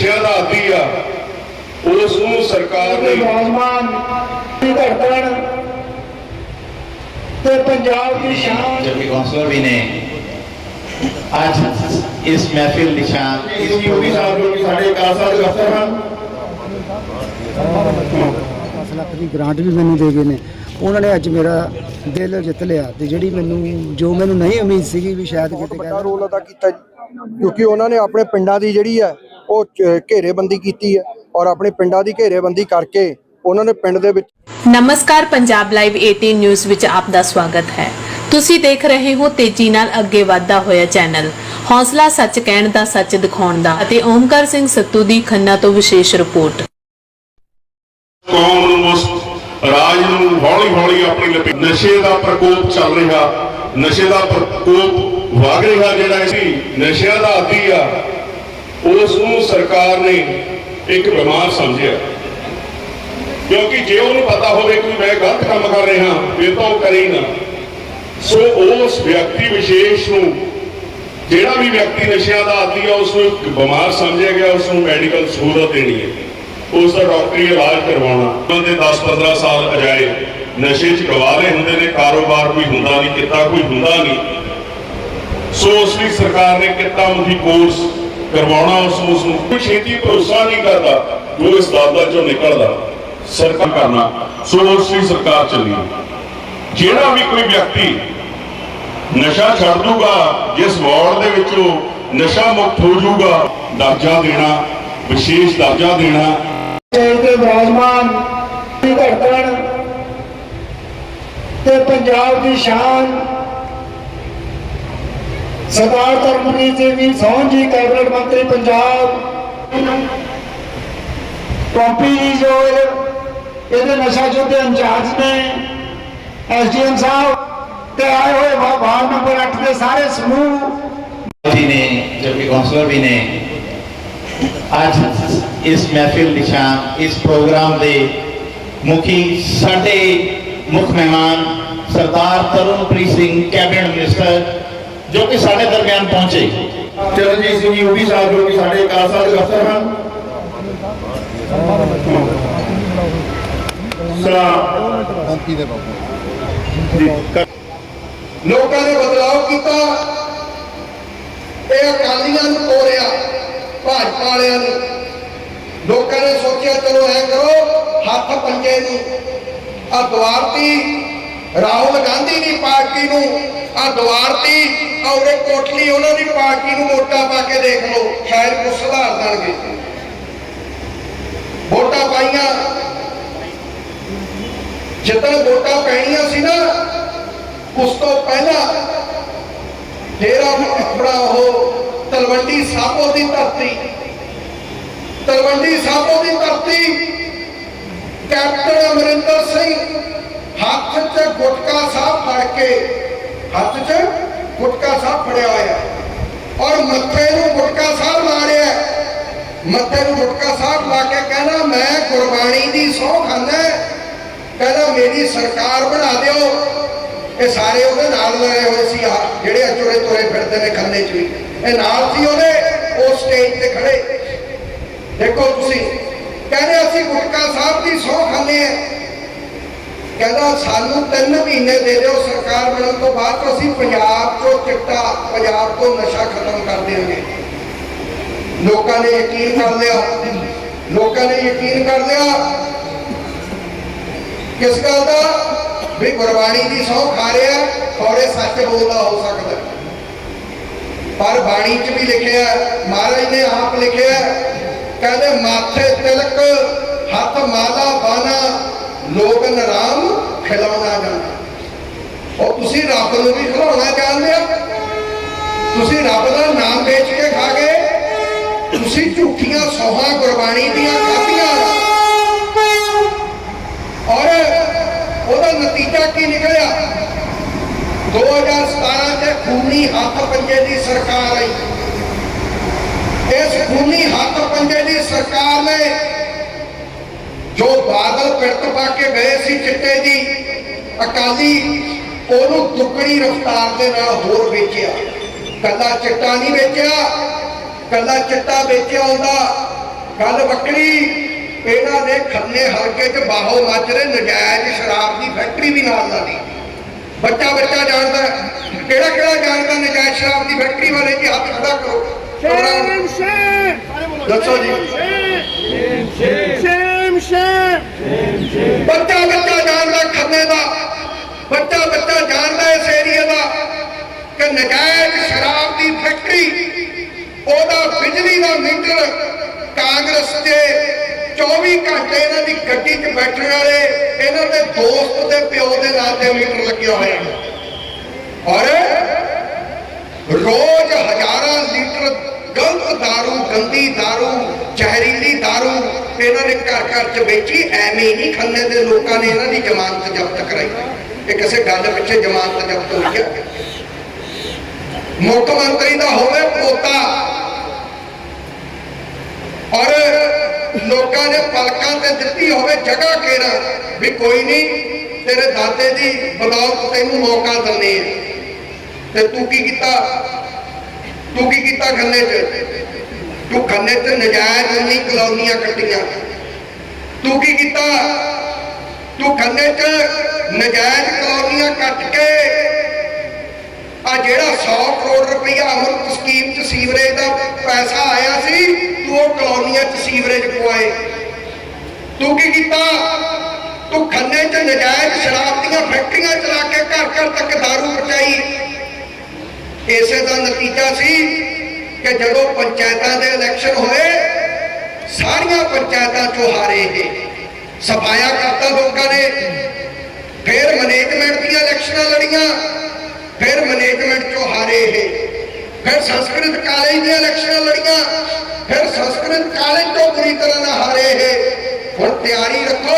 ਨਸ਼ਿਆਂ ਦਾ ਆਦੀ ਆ ਉਸ ਨੂੰ ਸਰਕਾਰ ਨੇ ਨੌਜਵਾਨ ਦੀ ਧੜਕਣ ਤੇ ਪੰਜਾਬ ਦੀ ਸ਼ਾਨ। ਜਬਕਿ ਕੌਂਸਲਰ ਵੀ ਨੇ ਅੱਜ ਇਸ ਮਹਿਫਿਲ ਦੀ ਸ਼ਾਨ ਇਸ ਪੂਰੀ ਸਾਹਿਬ ਜੋ ਕਿ ਸਾਡੇ ਕਾਸਾ ਦੇ ਦਫ਼ਤਰ ਹਨ ਲੱਖ ਗ੍ਰਾਂਟ ਵੀ ਮੈਨੂੰ ਦੇ ਗਏ ਨੇ। ਉਹਨਾਂ ਨੇ ਅੱਜ ਮੇਰਾ ਦਿਲ ਜਿੱਤ ਲਿਆ ਤੇ ਜਿਹੜੀ ਮੈਨੂੰ ਜੋ ਮੈਨੂੰ ਨਹੀਂ ਉਮੀਦ ਸੀਗੀ ਵੀ ਸ਼ਾਇਦ ਕਿਤੇ ਕਰ ਰੋਲ ਅਦਾ ਕੀਤਾ ਕਿਉਂਕਿ ਉਹਨਾਂ ਨੇ ਆਪਣੇ ਪਿੰਡਾਂ ਦੀ ਜਿਹੜੀ ਹੈ ਉਹ ਘੇਰੇਬੰਦੀ ਕੀਤੀ ਹੈ ਔਰ ਆਪਣੇ ਪਿੰਡਾਂ ਦੀ ਘੇਰੇਬੰਦੀ ਕਰਕੇ ਉਹਨਾਂ ਨੇ ਪਿੰਡ ਦੇ ਵਿੱਚ ਨਮਸਕਾਰ ਪੰਜਾਬ ਲਾਈਵ 18 ਨਿਊਜ਼ ਵਿੱਚ ਆਪ ਦਾ ਸਵਾਗਤ ਹੈ। ਤੁਸੀਂ ਦੇਖ ਰਹੇ ਹੋ ਤੇਜ਼ੀ ਨਾਲ ਅੱਗੇ ਵਧਦਾ ਹੋਇਆ ਚੈਨਲ। ਹੌਸਲਾ ਸੱਚ ਕਹਿਣ ਦਾ ਸੱਚ ਦਿਖਾਉਣ ਦਾ ਅਤੇ ਓਮਕਾਰ ਸਿੰਘ ਸੱਤੂ ਦੀ ਖੰਨਾ ਤੋਂ ਵਿਸ਼ੇਸ਼ ਰਿਪੋਰਟ। ਕੌਮ ਨੂੰ ਉਸ ਰਾਜ ਨੂੰ ਹੌਲੀ ਹੌਲੀ ਆਪਣੀ ਲਪੇਟ ਨਸ਼ੇ ਦਾ ਪ੍ਰਕੋਪ ਚੱਲ ਰਿਹਾ। ਨਸ਼ੇ ਦਾ ਪ੍ਰਕੋਪ ਵਗ ਰਿਹਾ ਜਿਹੜਾ ਸੀ। ਨਸ਼ਿਆਂ ਦਾ ਆਦੀ ਆ। ਉਸ ਨੂੰ ਸਰਕਾਰ ਨੇ ਇੱਕ ਬਿਮਾਰ ਸਮਝਿਆ। ਕਿਉਂਕਿ ਜੇ ਉਹਨੂੰ ਪਤਾ ਹੋਵੇ ਕਿ ਮੈਂ ਗਲਤ ਕੰਮ ਕਰ ਰਿਹਾ ਫਿਰ ਤਾਂ ਉਹ ਕਰੇ ਨਾ। ਸੋ ਉਸ ਵਿਅਕਤੀ ਵਿਸ਼ੇਸ਼ ਨੂੰ, ਜਿਹੜਾ ਵੀ ਵਿਅਕਤੀ ਨਸ਼ਿਆਂ ਦਾ ਆਦੀ ਆ ਉਸ ਨੂੰ ਇੱਕ ਬਿਮਾਰ ਸਮਝਿਆ ਗਿਆ ਉਸ ਨੂੰ ਮੈਡੀਕਲ ਸਹੂਲਤ ਦੇਣੀ ਹੈ। ਉਸ ਦਾ ਡਾਕਟਰੀ ਇਲਾਜ ਕਰਵਾਉਣਾ। ਉਹਨਾਂ ਦੇ 10-15 ਸਾਲ ਅਜਾਏ ਨਸ਼ੇ 'ਚ ਗਵਾ ਰਹੇ ਹੁੰਦੇ ਨੇ, ਕਾਰੋਬਾਰ ਕੋਈ ਹੁੰਦਾ ਨਹੀਂ, ਕਿੱਤਾ ਕੋਈ ਹੁੰਦਾ ਨਹੀਂ। ਸੋ ਉਸ ਲਈ ਸਰਕਾਰ ਨੇ ਕਿੱਤਾ ਮੁਖੀ ਕੋਰਸ ਕਰਵਾਉਣਾ ਉਸ ਉਸ ਨੂੰ। ਕੋਈ ਛੇਤੀ ਭਰੋਸਾ ਨਹੀਂ ਕਰਦਾ, ਜੋ ਇਸ ਦਲਦਲ ਚੋਂ ਨਿਕਲਦਾ, ਸਰਕਾਰ ਕਰਨਾ ਸੋ ਉਸ ਲਈ ਸਰਕਾਰ ਚੱਲੀ ਜਿਹੜਾ ਵੀ ਕੋਈ ਵਿਅਕਤੀ ਨਸ਼ਾ ਛੱਡ ਦੂਗਾ, ਜਿਸ ਵਾਰਡ ਦੇ ਵਿੱਚੋਂ ਨਸ਼ਾ ਮੁਕਤ ਹੋ ਜਾਊਗਾ, ਦਰਜਾ ਦੇਣਾ, ਵਿਸ਼ੇਸ਼ ਦਰਜਾ ਦੇਣਾ। ਦੇਸ਼ ਦੇ ਨੌਜਵਾਨ ਦੀ ਤੇ ਪੰਜਾਬ ਦੀ ਸ਼ਾਨ ਸਰਦਾਰ ਧਰਮਪ੍ਰੀਤ ਸਿੰਘ ਜੀ ਸੌਂ ਜੀ, ਕੈਬਨਿਟ ਮੰਤਰੀ ਪੰਜਾਬ। ਟੋਪੀ ਜੀ ਜੋ ਇਹਦੇ ਨਸ਼ਾ ਜੋਧੇ ਇੰਚਾਰਜ ਨੇ, ਐਸਡੀਐਮ ਸਾਹਿਬ, ਤੇ ਆਏ ਹੋਏ ਵਾਰਡ ਨੰਬਰ 8 ਦੇ ਸਾਰੇ ਸਮੂਹ। ਜੀ ਨੇ ਜੋ ਕਿ ਵੀ ਨੇ, ਅੱਜ ਇਸ ਮਹਿਫਿਲ ਨਿਸ਼ਾਨ, ਇਸ ਪ੍ਰੋਗਰਾਮ ਦੇ ਮੁਖੀ ਸਾਡੇ ਮੁੱਖ ਮਹਿਮਾਨ ਸਰਦਾਰ ਤਰਨਪ੍ਰੀਤ ਸਿੰਘ, ਕੈਬਨਿਟ ਮਿਨਿਸਟਰ ਜੋ ਕਿ ਸਾਡੇ ਦਰਮਿਆਨ ਪਹੁੰਚੇ। ਚਰਨਜੀਤ ਸਿੰਘ ਯੂਪੀ ਸਾਹਿਬ ਜੋ ਕਿ ਸਾਡੇ ਕਾਸਾ ਦੇ ਅਫਸਰ ਹਨ। ਲੋਕਾਂ ਨੇ ਬਦਲਾਅ ਕੀਤਾ। ਇਹ ਅਕਾਲੀਆਂ ਨੂੰ ਤੋੜਿਆ ਭਾਜਪਾ ਵਾਲਿਆਂ ਨੂੰ। ਲੋਕਾਂ ਨੇ ਸੋਚਿਆ, ਚਲੋ ਐ ਕਰੋ, ਹੱਥ ਪੰਜੇ ਨੂੰ। ਆ ਦੁਆਰਤੀ ਰਾਹੁਲ ਗਾਂਧੀ ਦੀ ਪਾਰਟੀ ਨੂੰ ਆ ਦੁਆਰਤੀ, ਔਰੇ ਕੋਟਲੀ, ਉਹਨਾਂ ਦੀ ਪਾਰਟੀ ਨੂੰ ਵੋਟਾਂ ਪਾ ਕੇ ਦੇਖ ਲਓ ਸ਼ਾਇਦ ਕੁਝ ਸੁਧਾਰ ਦੇਣਗੇ। ਵੋਟਾਂ ਪਾਈਆਂ। ਜਿੱਦਾਂ ਵੋਟਾਂ ਪੈਣੀਆਂ ਸੀ ਨਾ, ਉਸ ਤੋਂ ਪਹਿਲਾਂ ਡੇਰਾ ਆਪਣਾ ਉਹ ਤਲਵੰਡੀ ਸਾਬੋ ਦੀ ਧਰਤੀ, ਤਲਵੰਡੀ ਸਾਬੋ ਦੀ ਧਰਤੀ, ਕੈਪਟਨ ਅਮਰਿੰਦਰ ਸਿੰਘ ਹੱਥ 'ਚ ਗੁਟਕਾ ਸਾਹਿਬ ਫੜ ਕੇ, ਹੱਥ 'ਚ ਗੁਟਕਾ ਸਾਹਿਬ ਫੜਿਆ ਹੋਇਆ। ਔਰ ਮੱਥੇ ਨੂੰ ਗੁਟਕਾ ਸਾਹਿਬ ਮਾਰਿਆ ਮੱਥੇ ਨੂੰ ਗੁਟਕਾ ਸਾਹਿਬ ਲਾ ਕੇ ਕਹਿੰਦਾ, ਮੈਂ ਗੁਰਬਾਣੀ ਦੀ ਸਹੁੰ ਖਾਂਦਾ ਕਹਿੰਦਾ, ਮੇਰੀ ਸਰਕਾਰ ਬਣਾ ਦਿਓ। ਇਹ ਸਾਰੇ ਉਹਦੇ ਨਾਲ ਲੜੇ ਹੋਏ ਸੀ ਆ, ਜਿਹੜੇ ਅਚੋਰੇ ਤੋਰੇ ਫਿਰਦੇ ਨੇ ਖੰਨੇ ਚ ਵੀ। ਇਹ ਨਾਲ ਸੀ ਉਹਦੇ, ਉਹ ਸਟੇਜ ਤੇ ਖੜੇ। ਦੇਖੋ ਤੁਸੀਂ, ਕਹਿੰਦੇ ਅਸੀਂ ਗੁਟਕਾ ਸਾਹਿਬ ਦੀ ਸਹੁੰ ਖਾਂਦੇ ਆ ਕਹਿੰਦਾ ਸਾਨੂੰ 3 ਮਹੀਨੇ ਦੇ ਦਿਓ ਸਰਕਾਰ ਬਣਨ ਤੋਂ ਬਾਅਦ ਤੋਂ ਅਸੀਂ ਪੰਜਾਬ ਤੋਂ ਚਿੱਟਾ, ਪੰਜਾਬ ਤੋਂ ਨਸ਼ਾ ਖਤਮ ਕਰ ਦਿਆਂਗੇ ਲੋਕਾਂ ਨੇ ਯਕੀਨ ਕਰ ਲਿਆ। ਲੋਕਾਂ ਨੇ ਯਕੀਨ ਕਰ ਲਿਆ। ਕਿਸ ਗੱਲ ਦਾ? ਵੀ ਗੁਰਬਾਣੀ ਦੀ ਸਹੁੰ ਖਾ ਰਿਹਾ ਥੋੜੇ ਸੱਚ ਬੋਲਦਾ ਹੋ ਸਕਦਾ। ਪਰ ਬਾਣੀ 'ਚ ਵੀ ਲਿਖਿਆ ਮਹਾਰਾਜ ਨੇ ਆਪ ਲਿਖਿਆ ਕਹਿੰਦੇ, ਮਾਥੇ ਤਿਲਕ, ਹੱਥ ਮਾਲਾ ਬਾਨਾ ਲੋਕ ਨਰਾਮ ਖਿਲਾਉਣਾ ਜਾਣਾ ਉਹ ਤੁਸੀਂ ਰੱਬ ਨੂੰ ਵੀ ਖਿਲਾਉਣਾ ਜਾਣਦੇ ਆ ਤੁਸੀਂ ਰੱਬ ਦਾ ਨਾਮ ਵੇਚ ਕੇ ਖਾ ਗਏ। ਤੁਸੀਂ ਝੂਠੀਆਂ ਸੋਹਾਂ ਗੁਰਬਾਣੀ ਦੀਆਂ ਖਾਧੀਆਂ ਔਰ ਉਹਦਾ ਨਤੀਜਾ ਕੀ ਨਿਕਲਿਆ? 2017 ਚ ਖੂਨੀ ਹੱਥ ਪੰਜੇ ਦੀ ਸਰਕਾਰ ਆਈ। ਇਸ ਖੂਨੀ ਹੱਥ ਪੰਜੇ ਦੀ ਸਰਕਾਰ ਨੇ ਪਿਰਤ ਪਾ ਕੇ ਗਏ ਸੀ ਚਿੱਟੇ ਦੀ ਅਕਾਲੀ ਉਹਨੂੰ ਦੁੱਗਣੀ ਰਫ਼ਤਾਰ ਦੇ ਨਾਲ ਹੋਰ ਵੇਚਿਆ। ਕੱਲਾ ਚਿੱਟਾ ਨਹੀਂ ਵੇਚਿਆ ਕੱਲਾ ਚਿੱਟਾ ਵੇਚਿਆ ਹੁੰਦਾ। ਗੱਲ ਬੱਕਰੀ ਇਹਨਾਂ ਦੇ ਖੰਨੇ ਹਲਕੇ 'ਚ ਬਾਹੋ ਮਾਜਰੇ ਨਜਾਇਜ਼ ਸ਼ਰਾਬ ਦੀ ਫੈਕਟਰੀ ਵੀ ਨਾਲ ਲਾ ਲਈ। ਬੱਚਾ ਬੱਚਾ ਜਾਣਦਾ। ਕਿਹੜਾ ਕਿਹੜਾ ਜਾਣਦਾ ਨਜਾਇਜ਼ ਸ਼ਰਾਬ ਦੀ ਫੈਕਟਰੀ ਬਾਰੇ ਜੀ ਹੱਥ ਖੜਾ ਕਰੋ। ਦੱਸੋ ਜੀ। ਬੱਚਾ ਬੱਚਾ ਜਾਣਦਾ ਖੰਨੇ ਦਾ, ਬੱਚਾ ਬੱਚਾ ਜਾਣਦਾ ਇਸ ਏਰੀਆ ਦਾ। ਕਿ ਨਜਾਇਜ਼ ਸ਼ਰਾਬ ਦੀ ਫੈਕਟਰੀ ਉਹਦਾ ਬਿਜਲੀ ਦਾ ਮੀਟਰ ਕਾਂਗਰਸ ਦੇ 24 ਘੰਟੇ ਇਹਨਾਂ ਦੀ ਗੱਡੀ 'ਚ ਬੈਠਣ ਵਾਲੇ, ਇਹਨਾਂ ਦੇ ਦੋਸਤ ਦੇ ਪਿਓ ਦੇ ਨਾਂ ਤੇ ਮੀਟਰ ਲੱਗਿਆ ਹੋਇਆ। ਔਰ ਰੋਜ਼ ਹਜ਼ਾਰਾਂ ਲੀਟਰ ਗਲਤ दारू ਗੰਦੀ दारू ਜ਼ਹਿਰੀਲੀ दारू ਇਹਨਾਂ ਨੇ ਘਰ ਘਰ ਚ ਵੇਚੀ ਐਵੇਂ ਹੀ ਨਹੀਂ ਖੰਨੇ ਦੇ ਲੋਕਾਂ ਨੇ ਇਹਨਾਂ ਦੀ ਜ਼ਮਾਨਤ ਜ਼ਬਤ ਕਰਾਈ ਇਹ ਕਿਸੇ ਗੱਲ ਪਿੱਛੇ ਜ਼ਮਾਨਤ ਜ਼ਬਤ ਹੋਈ ਹੈ ਮੁੱਖ ਮੰਤਰੀ ਦਾ ਹੋਵੇ ਪੋਤਾ ਔਰ ਲੋਕਾਂ ਨੇ ਪਲਕਾਂ ਤੇ ਦਿੱਤੀ ਹੋਵੇ ਜਗ੍ਹਾ ਕੇਰਾ ਵੀ ਕੋਈ ਨਹੀਂ ਤੇਰੇ ਦਾਦੇ ਦੀ ਬਦੌਲਤ ਤੈਨੂੰ ਮੌਕਾ ਦਿੰਦੇ ਆ ਤੇ ਤੂੰ ਕੀ ਕੀਤਾ ਤੂੰ ਕੀ ਕੀਤਾ ਖੰਨੇ 'ਚ? ਤੂੰ ਖੰਨੇ 'ਚ ਨਜਾਇਜ਼ ਨਹੀਂ ਕਲੋਨੀਆਂ ਕੱਟੀਆਂ। ਤੂੰ ਕੀ ਕੀਤਾ? ਤੂੰ ਖੰਨੇ 'ਚ ਨਜਾਇਜ਼ ਕਲੋਨੀਆਂ ਕੱਟ ਕੇ ਆ ਜਿਹੜਾ 100 ਕਰੋੜ ਰੁਪਇਆ ਅਮਰਤ ਸਕੀਮ 'ਚ ਸੀਵਰੇਜ ਦਾ ਪੈਸਾ ਆਇਆ ਸੀ, ਤੂੰ ਉਹ ਕਲੋਨੀਆਂ 'ਚ ਸੀਵਰੇਜ ਪਵਾਏ। ਤੂੰ ਕੀ ਕੀਤਾ? ਤੂੰ ਖੰਨੇ 'ਚ ਨਜਾਇਜ਼ ਸ਼ਰਾਬ ਦੀਆਂ ਫੈਕਟਰੀਆਂ ਚਲਾ ਕੇ ਘਰ ਘਰ ਤੱਕ ਦਾਰੂ ਪਹੁੰਚਾਈ ਇਸੇ ਦਾ ਨਤੀਜਾ ਸੀ ਕਿ ਜਦੋਂ ਪੰਚਾਇਤਾਂ ਦੇ ਇਲੈਕਸ਼ਨ ਹੋਏ, ਸਾਰੀਆਂ ਪੰਚਾਇਤਾਂ ਚੋਂ ਹਾਰੇ ਇਹ। ਸਫਾਇਆ ਕਰਤਾ ਲੋਕਾਂ ਨੇ। ਫਿਰ ਮੈਨੇਜਮੈਂਟ ਦੀਆਂ ਇਲੈਕਸ਼ਨਾਂ ਲੜੀਆਂ, ਫਿਰ ਮੈਨੇਜਮੈਂਟ ਚੋਂ ਹਾਰੇ ਇਹ। ਫਿਰ ਸੰਸਕ੍ਰਿਤ ਕਾਲਜ ਦੀਆਂ ਇਲੈਕਸ਼ਨਾਂ ਲੜੀਆਂ, ਫਿਰ ਸੰਸਕ੍ਰਿਤ ਕਾਲਜ ਤੋਂ ਬੁਰੀ ਤਰ੍ਹਾਂ ਨਾਲ ਹਾਰੇ ਇਹ। ਹੁਣ ਤਿਆਰੀ ਰੱਖੋ।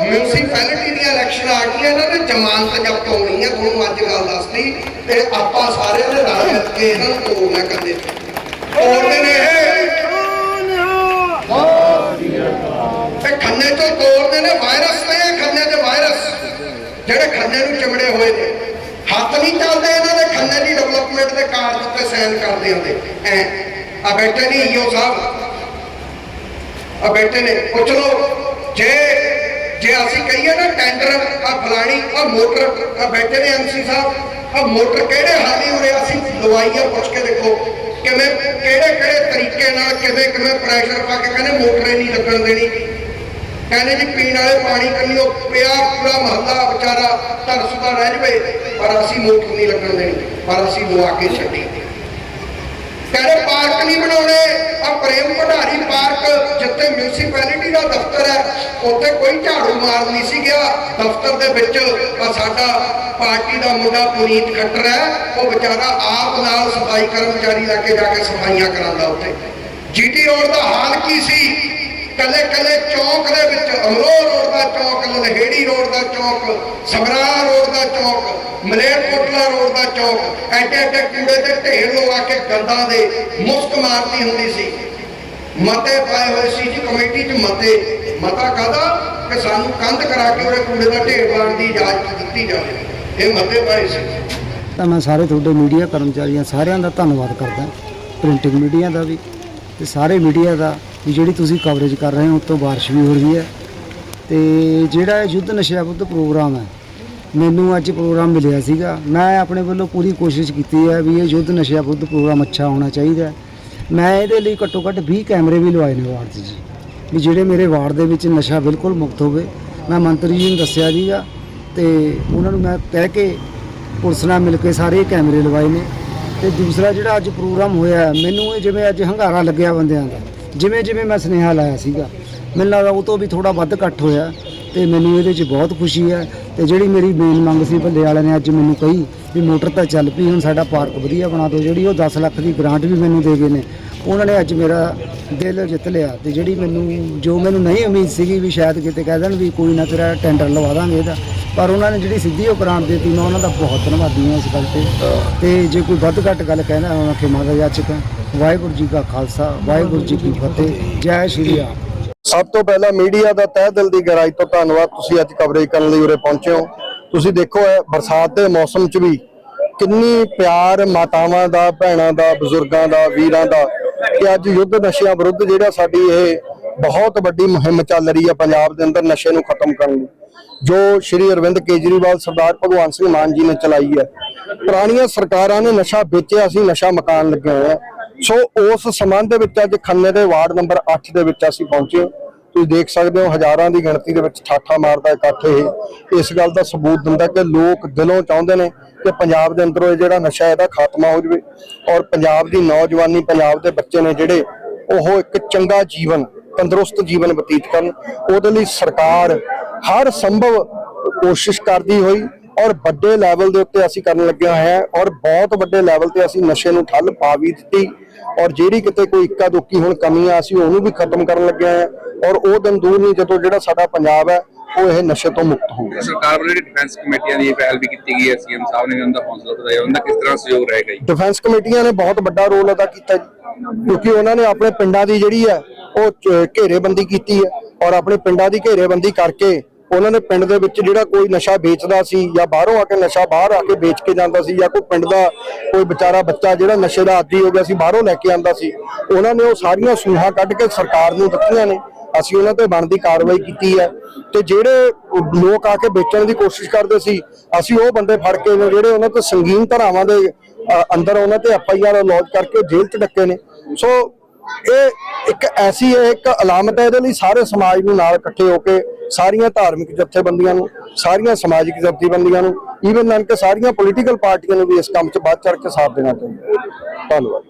ਮਿਊਨਿਸਪੈਲਿਟੀ ਦੀਆਂ ਇਲੈਕਸ਼ਨ ਆ ਗਈਆਂ, ਇਹਨਾਂ ਦੇ ਜ਼ਮਾਨਤ ਜ਼ਬਤ ਹੋਣੀ ਹੈ ਤੁਹਾਨੂੰ ਅੱਜ ਗੱਲ ਦੱਸਦੀ, ਤੇ ਆਪਾਂ ਸਾਰਿਆਂ ਨੇ ਰਲ ਮਿਲ ਕੇ ਇਹਨਾਂ ਨੂੰ ਤੋੜਨਾ ਕਰਦੇ। ਤੋੜਦੇ ਨੇ ਇਹ। ਖੰਨੇ ਤੋਂ ਤੋੜਦੇ ਨੇ ਵਾਇਰਸ ਤੇ ਖੰਨੇ ਦੇ ਵਾਇਰਸ ਜਿਹੜੇ ਖੰਨੇ ਨੂੰ ਚਿਮੜੇ ਹੋਏ ਨੇ। ਹੱਥ ਨਹੀਂ ਚੱਲਦੇ ਇਹਨਾਂ ਦੇ, ਖੰਨੇ ਦੀ ਡਿਵੈਲਪਮੈਂਟ ਦੇ ਕਾਰਜ ਉੱਤੇ ਸਾਈਨ ਕਰਦੇ ਹੁੰਦੇ। ਐ। ਆ ਬੈਠੇ ਨਹੀਂ ਈਓ ਸਾਹਿਬ। ਆ ਬੈਠੇ ਨੇ, ਪੁੱਛ ਲਓ। ਜੇ ਜੇ ਅਸੀਂ ਕਹੀਏ ਨਾ ਟੈਂਡਰ ਆ ਫਲਾਣੀ ਆ ਮੋਟਰ ਆ ਬੈਠੇ ਨੇ ਐਮਸੀ ਸਾਹਿਬ ਆ ਮੋਟਰ ਕਿਹੜੇ ਹਾਲੀ ਉਰੇ ਅਸੀਂ ਲਵਾਈ ਆ, ਪੁੱਛ ਕੇ ਦੇਖੋ। ਕਿਵੇਂ, ਕਿਹੜੇ ਕਿਹੜੇ ਤਰੀਕੇ ਨਾਲ ਕਿਵੇਂ ਕਿਵੇਂ ਪ੍ਰੈਸ਼ਰ ਪਾ ਕੇ ਕਹਿੰਦੇ ਮੋਟਰ ਨਹੀਂ ਲੱਗਣ ਦੇਣੀ। ਕਹਿੰਦੇ ਜੀ ਪੀਣ ਵਾਲੇ ਪਾਣੀ ਕੰਨਿਓ ਪਿਆ ਪੂਰਾ ਮਹੱਲਾ, ਵਿਚਾਰਾ ਤਰਸਦਾ ਰਹਿ ਜਵੇ, ਪਰ ਅਸੀਂ ਮੋਟਰ ਨਹੀਂ ਲੱਗਣ ਦੇਣੀ, ਪਰ ਅਸੀਂ ਲਵਾ ਕੇ ਛੱਡੀ। ਕਹਿੰਦੇ ਪਾਰਕ ਨਹੀਂ ਬਣਾਉਣੇ। ਆ ਪ੍ਰੇਮ ਭੰਡਾਰੀ ਪਾਰਕ, ਜਿੱਥੇ ਮਿਊਨਿਸਪੈਲਿਟੀ ਦਾ ਦਫ਼ਤਰ ਹੈ, ਉੱਥੇ ਕੋਈ ਝਾੜੂ ਮਾਰ ਨਹੀਂ ਸੀ ਗਿਆ। ਦਫ਼ਤਰ ਦੇ ਵਿੱਚ ਆ ਸਾਡਾ ਪਾਰਟੀ ਦਾ ਮੁੰਡਾ ਪੁਨੀਤ ਖੱਟਰ ਹੈ। ਉਹ ਵਿਚਾਰਾ ਆਪ ਨਾਲ ਸਫ਼ਾਈ ਕਰਮਚਾਰੀ ਲੈ ਕੇ ਜਾ ਕੇ ਸਫਾਈਆਂ ਕਰਾਉਂਦਾ ਉੱਥੇ। ਜੀਟੀ ਰੋਡ ਦਾ ਹਾਲ ਕੀ ਸੀ? ਕੱਲੇ ਕੱਲੇ ਚੌਕ ਦੇ ਵਿੱਚ ਅਮਰੋਹ ਰੋਡ ਦਾ ਚੌਕ ਲਹੇੜੀ ਰੋਡ ਦਾ ਚੌਕ, ਸਮਰਾ ਰੋਡ ਦਾ ਚੌਕ, ਮਲੇਰਕੋਟਲਾ ਰੋਡ ਦਾ ਚੌਕ, ਐਡੇ ਐਡੇ ਕੂੜੇ ਦੇ ਢੇਰ ਲਵਾ ਕੇ ਗੰਦਾਂ ਦੇ ਮੁਸਕ ਮਾਰਦੀ ਹੁੰਦੀ ਸੀ। ਮਤੇ ਪਾਏ ਹੋਏ ਸੀ ਜੀ ਕਮੇਟੀ 'ਚ ਮਤੇ। ਮਤਾ ਕਾਦਾ ਕਿ ਸਾਨੂੰ ਕੰਧ ਕਰਾ ਕੇ ਉਹਦੇ ਕੂੜੇ ਦਾ ਢੇਰ ਲਾਉਣ ਦੀ ਇਜਾਜ਼ਤ ਦਿੱਤੀ ਜਾਵੇ। ਇਹ ਮਤੇ ਪਾਏ ਸੀ। ਤਾਂ ਮੈਂ ਸਾਰੇ ਤੁਹਾਡੇ ਮੀਡੀਆ ਕਰਮਚਾਰੀਆਂ ਸਾਰਿਆਂ ਦਾ ਧੰਨਵਾਦ ਕਰਦਾ। ਪ੍ਰਿੰਟਿੰਗ ਮੀਡੀਆ ਦਾ ਵੀ ਤੇ ਸਾਰੇ ਮੀਡੀਆ ਦਾ ਵੀ ਜਿਹੜੀ ਤੁਸੀਂ ਕਵਰੇਜ ਕਰ ਰਹੇ ਹੋ, ਉਸ ਤੋਂ ਬਾਰਿਸ਼ ਵੀ ਹੋ ਰਹੀ ਹੈ। ਤੇ ਜਿਹੜਾ ਇਹ ਯੁੱਧ ਨਸ਼ਾ ਵਿਰੁੱਧ ਪ੍ਰੋਗਰਾਮ ਹੈ, ਮੈਨੂੰ ਅੱਜ ਪ੍ਰੋਗਰਾਮ ਮਿਲਿਆ ਸੀਗਾ। ਮੈਂ ਆਪਣੇ ਵੱਲੋਂ ਪੂਰੀ ਕੋਸ਼ਿਸ਼ ਕੀਤੀ ਹੈ ਵੀ ਇਹ ਯੁੱਧ ਨਸ਼ਾ ਵਿਰੁੱਧ ਪ੍ਰੋਗਰਾਮ ਅੱਛਾ ਹੋਣਾ ਚਾਹੀਦਾ ਮੈਂ ਇਹਦੇ ਲਈ ਘੱਟੋ ਘੱਟ 20 ਕੈਮਰੇ ਵੀ ਲਵਾਏ ਨੇ ਵਾਰਡ 'ਚ ਜੀ। ਵੀ ਜਿਹੜੇ ਮੇਰੇ ਵਾਰਡ ਦੇ ਵਿੱਚ ਨਸ਼ਾ ਬਿਲਕੁਲ ਮੁਕਤ ਹੋਵੇ। ਮੈਂ ਮੰਤਰੀ ਜੀ ਨੂੰ ਦੱਸਿਆ ਜੀਗਾ ਤੇ ਉਹਨਾਂ ਨੂੰ ਮੈਂ ਕਹਿ ਕੇ ਪੁਲਿਸ ਨਾਲ ਮਿਲ ਕੇ ਸਾਰੇ ਕੈਮਰੇ ਲਵਾਏ ਨੇ। ਤੇ ਦੂਸਰਾ ਜਿਹੜਾ ਅੱਜ ਪ੍ਰੋਗਰਾਮ ਹੋਇਆ, ਮੈਨੂੰ ਇਹ ਜਿਵੇਂ ਅੱਜ ਹੰਗਾਰਾ ਲੱਗਿਆ ਬੰਦਿਆਂ ਦਾ। ਜਿਵੇਂ ਜਿਵੇਂ ਮੈਂ ਸੁਨੇਹਾ ਲਾਇਆ ਸੀਗਾ, ਮੈਨੂੰ ਲੱਗਦਾ ਉਹ ਤੋਂ ਵੀ ਥੋੜਾ ਵੱਧ ਇਕੱਠ ਹੋਇਆ ਤੇ ਮੈਨੂੰ ਇਹਦੇ 'ਚ ਬਹੁਤ ਖੁਸ਼ੀ ਹੈ ਤੇ ਜਿਹੜੀ ਮੇਰੀ ਮੇਨ ਮੰਗ ਸੀ ਭੱਲੇ ਵਾਲਿਆਂ ਨੇ ਅੱਜ ਮੈਨੂੰ ਕਹੀ ਵੀ ਮੋਟਰ ਤਾਂ ਚੱਲ ਪਈ, ਹੁਣ ਸਾਡਾ ਪਾਰਕ ਵਧੀਆ ਬਣਾ ਦਿਓ, ਜਿਹੜੀ ਉਹ 10 ਲੱਖ ਦੀ ਗ੍ਰਾਂਟ ਵੀ ਮੈਨੂੰ ਦੇ ਗਏ ਨੇ, ਉਹਨਾਂ ਨੇ ਅੱਜ ਮੇਰਾ ਦਿਲ ਜਿੱਤ ਲਿਆ ਤੇ ਜਿਹੜੀ ਮੈਨੂੰ, ਜੋ ਮੈਨੂੰ ਨਹੀਂ ਉਮੀਦ ਸੀਗੀ ਵੀ ਸ਼ਾਇਦ ਕਿਤੇ ਕਹਿ ਦੇਣ ਵੀ ਕੋਈ ਨਾ ਤੇਰਾ ਟੈਂਡਰ ਲਵਾ ਦਾਂਗੇ ਇਹਦਾ, ਪਰ ਉਹਨਾਂ ਨੇ ਜਿਹੜੀ ਸਿੱਧੀ ਉਹ ਗ੍ਰਾਂਟ ਦਿੱਤੀ, ਮੈਂ ਉਹਨਾਂ ਦਾ ਬਹੁਤ ਧੰਨਵਾਦੀ ਹਾਂ ਇਸ ਗੱਲ ਤੇ। ਤੇ ਜੇ ਕੋਈ ਵੱਧ ਘੱਟ ਗੱਲ ਕਹਿਣਾ ਉਹਨਾਂ ਕਿ ਮਾਦਾ ਜਾਚਕ ਵਾਹਿਗੁਰੂ ਜੀ ਕਾ ਖਾਲਸਾ, ਵਾਹਿਗੁਰੂ ਜੀ ਕੀ ਫਤਿਹ, ਜੈ ਸ਼੍ਰੀ ਰਾਮ। ਸਭ ਤੋਂ ਪਹਿਲਾਂ ਮੀਡੀਆ ਦਾ ਤਹਿ ਦਿਲ ਦੀ ਗਹਿਰਾਈ ਤੋਂ ਧੰਨਵਾਦ। ਤੁਸੀਂ ਅੱਜ ਕਵਰੇਜ ਕਰਨ ਲਈ ਉਰੇ ਪਹੁੰਚੇ ਹੋ। ਤੁਸੀਂ ਦੇਖੋ ਇਹ ਬਰਸਾਤ ਦੇ ਮੌਸਮ 'ਚ ਵੀ ਕਿੰਨੀ ਪਿਆਰ ਮਾਤਾਵਾਂ ਦਾ, ਭੈਣਾਂ ਦਾ, ਬਜ਼ੁਰਗਾਂ ਦਾ, ਵੀਰਾਂ ਦਾ ਕਿ ਅੱਜ ਯੁੱਧ ਨਸ਼ਿਆਂ ਵਿਰੁੱਧ ਜਿਹੜਾ ਸਾਡੀ ਇਹ ਬਹੁਤ ਵੱਡੀ ਮੁਹਿੰਮ ਚੱਲ ਰਹੀ ਹੈ ਪੰਜਾਬ ਦੇ ਅੰਦਰ ਨਸ਼ੇ ਨੂੰ ਖਤਮ ਕਰਨ ਦੀ ਜੋ ਸ਼੍ਰੀ ਅਰਵਿੰਦ ਕੇਜਰੀਵਾਲ ਸਰਦਾਰ ਭਗਵੰਤ ਸਿੰਘ ਮਾਨ ਜੀ ਨੇ ਚਲਾਈ ਹੈ। ਪੁਰਾਣੀਆਂ ਸਰਕਾਰਾਂ ਨੇ ਨਸ਼ਾ ਵੇਚਿਆ ਸੀ, ਨਸ਼ਾ ਮਕਾਨ ਲੱਗੇ ਹੋਏ ਆ। ਸੋ ਉਸ ਸੰਬੰਧ ਦੇ ਵਿੱਚ ਅੱਜ ਖੰਨੇ ਦੇ ਵਾਰਡ ਨੰਬਰ 8 ਦੇ ਵਿੱਚ ਅਸੀਂ ਪਹੁੰਚੇ ਤੁਸੀਂ ਦੇਖ ਸਕਦੇ ਹੋ ਹਜ਼ਾਰਾਂ ਦੀ ਗਿਣਤੀ ਦੇ ਵਿੱਚ ਠਾਠਾ ਮਾਰਦਾ ਇਕੱਠ ਇਹ। ਇਸ ਗੱਲ ਦਾ ਸਬੂਤ ਦਿੰਦਾ ਕਿ ਲੋਕ ਦਿਲੋਂ ਚਾਹੁੰਦੇ ਨੇ ਕਿ ਪੰਜਾਬ ਦੇ ਅੰਦਰੋਂ ਇਹ ਜਿਹੜਾ ਨਸ਼ਾ ਇਹਦਾ ਖਾਤਮਾ ਹੋ ਜਾਵੇ ਔਰ ਪੰਜਾਬ ਦੀ ਨੌਜਵਾਨੀ, ਪੰਜਾਬ ਦੇ ਬੱਚੇ ਨੇ ਜਿਹੜੇ ਉਹ ਇੱਕ ਚੰਗਾ ਜੀਵਨ, ਤੰਦਰੁਸਤ ਜੀਵਨ ਬਤੀਤ ਕਰਨ। ਉਹਦੇ ਲਈ ਸਰਕਾਰ ਹਰ ਸੰਭਵ ਕੋਸ਼ਿਸ਼ ਕਰਦੀ ਹੋਈ ਔਰ ਵੱਡੇ ਲੈਵਲ ਦੇ ਉੱਤੇ ਅਸੀਂ ਕਰਨ ਲੱਗੇ ਹੋਏ ਹਾਂ ਔਰ ਬਹੁਤ ਵੱਡੇ ਲੈਵਲ ਤੇ ਅਸੀਂ ਨਸ਼ੇ ਨੂੰ ਠੱਲ ਪਾ ਵੀ ਦਿੱਤੀ। ਔਰ ਜਿਹੜੀ ਕਿਤੇ ਕੋਈ ਇੱਕਾ ਦੁੱਕੀ ਹੁਣ ਕਮੀ ਆ ਅਸੀਂ ਉਹਨੂੰ ਵੀ ਖਤਮ ਕਰਨ ਲੱਗੇ ਹਾਂ ਔਰ ਉਹ ਦਿਨ ਦੂਰ ਨਹੀਂ ਜਦੋਂ ਜਿਹੜਾ ਸਾਡਾ ਪੰਜਾਬ ਹੈ ਉਹ ਇਹ ਨਸ਼ੇ ਤੋਂ ਮੁਕਤ ਹੋਊਗਾ। ਸਰਕਾਰ ਵੱਲੋਂ ਡਿਫੈਂਸ ਕਮੇਟੀਆਂ ਦੀ ਪਹਿਲ ਵੀ ਕੀਤੀ ਗਈ ਹੈ ਸੀਐਮ ਸਾਹਿਬ ਨੇ ਵੀ ਉਹਦਾ ਹੌਸਲਾ ਵਧਾਇਆ ਉਹਦਾ ਕਿਸ ਤਰ੍ਹਾਂ ਸਹਿਯੋਗ ਰਹੇਗਾ ਜੀ? ਡਿਫੈਂਸ ਕਮੇਟੀਆਂ ਨੇ ਬਹੁਤ ਵੱਡਾ ਰੋਲ ਅਦਾ ਕੀਤਾ ਕਿਉਂਕਿ ਉਹਨਾਂ ਨੇ ਆਪਣੇ ਪਿੰਡਾਂ ਦੀ ਜਿਹੜੀ ਹੈ ਉਹ ਘੇਰੇਬੰਦੀ ਕੀਤੀ ਹੈ ਔਰ ਆਪਣੇ ਪਿੰਡਾਂ ਦੀ ਘੇਰੇਬੰਦੀ ਕਰਕੇ ਉਹਨਾਂ ਨੇ ਪਿੰਡ ਦੇ ਵਿੱਚ ਜਿਹੜਾ ਕੋਈ ਨਸ਼ਾ ਵੇਚਦਾ ਸੀ ਜਾਂ ਬਾਹਰੋਂ ਆ ਕੇ ਨਸ਼ਾ ਬਾਹਰ ਆ ਕੇ ਵੇਚ ਕੇ ਜਾਂਦਾ ਸੀ ਜਾਂ ਕੋਈ ਪਿੰਡ ਦਾ ਕੋਈ ਵਿਚਾਰਾ ਬੱਚਾ ਜਿਹੜਾ ਨਸ਼ੇ ਦਾ ਆਦੀ ਹੋ ਗਿਆ ਸੀ ਬਾਹਰੋਂ ਲੈ ਕੇ ਆਂਦਾ ਸੀ, ਉਹਨਾਂ ਨੇ ਉਹ ਸਾਰੀਆਂ ਸੂਹਾਂ ਕੱਢ ਕੇ ਸਰਕਾਰ ਨੂੰ ਦਿੱਤੀਆਂ ਨੇ। ਅਸੀਂ ਉਹਨਾਂ ਤੇ ਬਣਦੀ ਕਾਰਵਾਈ ਕੀਤੀ ਹੈ। ਤੇ ਜਿਹੜੇ ਲੋਕ ਆ ਕੇ ਵੇਚਣ ਦੀ ਕੋਸ਼ਿਸ਼ ਕਰਦੇ ਸੀ, ਅਸੀਂ ਉਹ ਬੰਦੇ ਫੜ ਕੇ ਨੇ ਜਿਹੜੇ ਉਹਨਾਂ ਤੇ ਸੰਗੀਨ ਧਾਰਾਵਾਂ ਦੇ ਅੰਦਰ ਉਹਨਾਂ ਤੇ ਐਫ ਆਈ ਆਰ ਲੌਂਚ ਕਰਕੇ ਜੇਲ੍ਹ 'ਚ ਡੱਕੇ ਨੇ। ਸੋ ਇਹ ਇੱਕ ਐਸੀ ਹੈ, ਇੱਕ ਅਲਾਮਤ ਹੈ, ਇਹਦੇ ਲਈ ਸਾਰੇ ਸਮਾਜ ਨੂੰ ਨਾਲ ਇਕੱਠੇ ਹੋ ਕੇ ਸਾਰੀਆਂ ਧਾਰਮਿਕ ਜਥੇਬੰਦੀਆਂ ਨੂੰ, ਸਾਰੀਆਂ ਸਮਾਜਿਕ ਜਥੇਬੰਦੀਆਂ ਨੂੰ ਈਵਨ ਨਾਲ ਕਿ ਸਾਰੀਆਂ ਪੋਲੀਟੀਕਲ ਪਾਰਟੀਆਂ ਨੂੰ ਵੀ ਇਸ ਕੰਮ 'ਚ ਵੱਧ ਚੜ ਕੇ ਸਾਥ ਦੇਣਾ ਚਾਹੀਦਾ। ਧੰਨਵਾਦ।